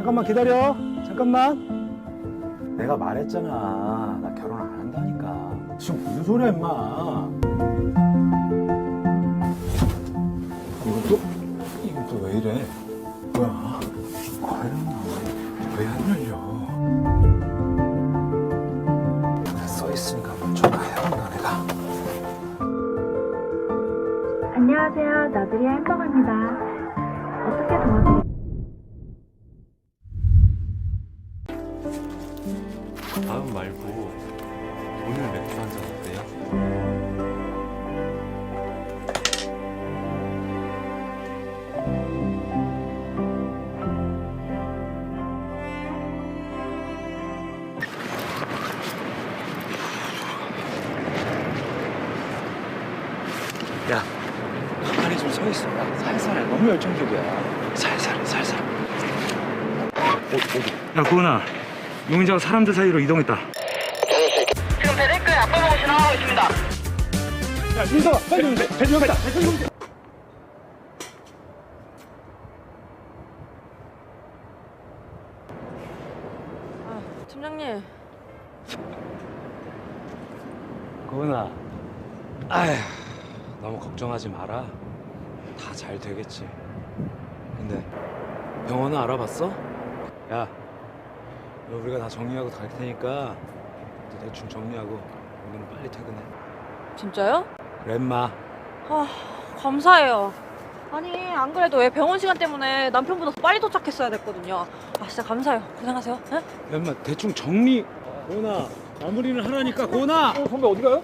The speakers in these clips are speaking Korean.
잠깐만 기다려. 잠깐만. 내가 말했잖아. 나 결혼 안 한다니까. 지금 무슨 소리야, 임마. 이것도, 이것도 왜 이래? 뭐야? 과연 왜안 열려? 써 있으니까 뭐 전화해본다, 내가. 안녕하세요. 나들이의 햄버거입니다. 어떻게 도와드릴까요? 오늘 맥주 한잔 어때요? 야, 가만히 좀 서 있어. 야, 살살. 너무 열정적이야. 살살, 살살. 야, 구은아. 용의자가 사람들 사이로 이동했다. 지나가고 있습니다. 야, 민서가 빨리 좀 배, 좀 가자. 배 좀. 팀장님 고은아 아휴 너무 걱정하지 마라 다 잘 되겠지 근데 병원은 알아봤어? 야 이거 우리가 다 정리하고 갈 테니까 대충 정리하고 오늘은 빨리 퇴근해 진짜요? 임마 아 감사해요 아니 안 그래도 왜 병원 시간 때문에 남편보다 더 빨리 도착했어야 됐거든요 아 진짜 감사해요 고생하세요 네? 야 임마 대충 정리 고은아 마무리는 하라니까 고은아 선배 어디 가요?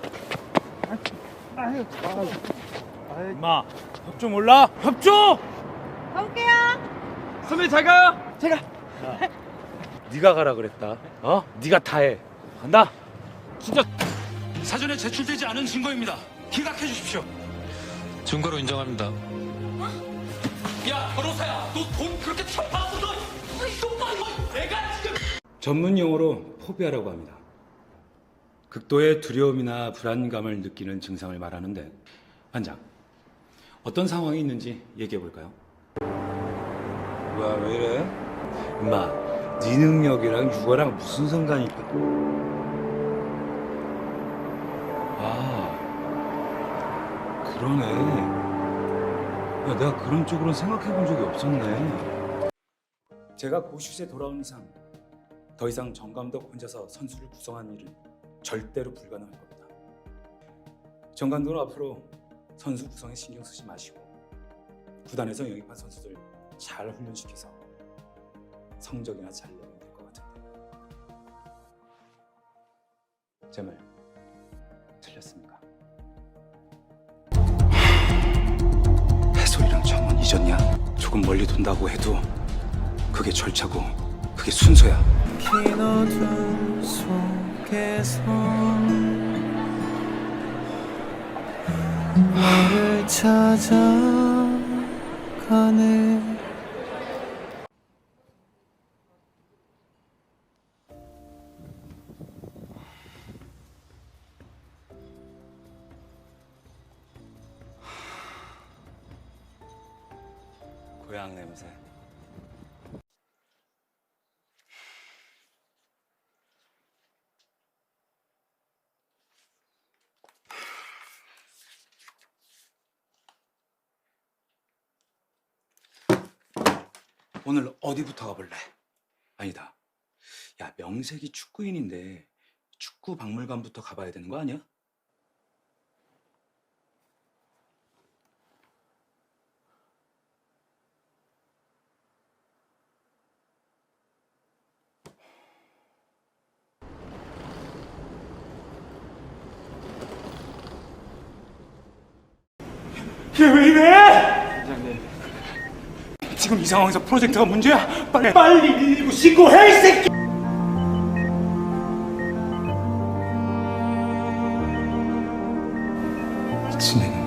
임마 협조 몰라? 협조! 가볼게요 선배 잘 가요. 제가. 네가 가라 그랬다. 어? 네가 다 해. 간다. 진짜 사전에 제출되지 않은 증거입니다. 기각해 주십시오. 증거로 인정합니다. 야, 변호사야, 너 돈 그렇게 쳐봤어, 너? 이 똑바로 내가 지금. 전문 용어로 포비아라고 합니다. 극도의 두려움이나 불안감을 느끼는 증상을 말하는데 반장 어떤 상황이 있는지 얘기해 볼까요? 뭐야 왜 이래? 임마 네 능력이랑 육아랑 무슨 상관이 있고? 그러네. 야 내가 그런 쪽으로는 생각해 본 적이 없었네. 제가 고슛에 돌아온 이상 더 이상 정 감독 혼자서 선수를 구성하는 일은 절대로 불가능할 겁니다. 정 감독은 앞으로 선수 구성에 신경 쓰지 마시고 구단에서 영입한 선수들 잘 훈련시켜서 성적이나 잘 내면 될 것 같은데 제말 틀렸습니까? 잊었냐? 조금 멀리 돈다고 해도 그게 절차고 그게 순서야. 긴 어둠 속에서 너를 찾아가네 고향 냄새. 오늘 어디부터 가볼래? 아니다. 야, 명색이 축구인인데 축구 박물관부터 가봐야 되는 거 아니야? 얘왜 이래? 지금 이 상황에서 프로젝트가 문제야. 빨리 빨리 119 신고해 이 새끼. 미친 애는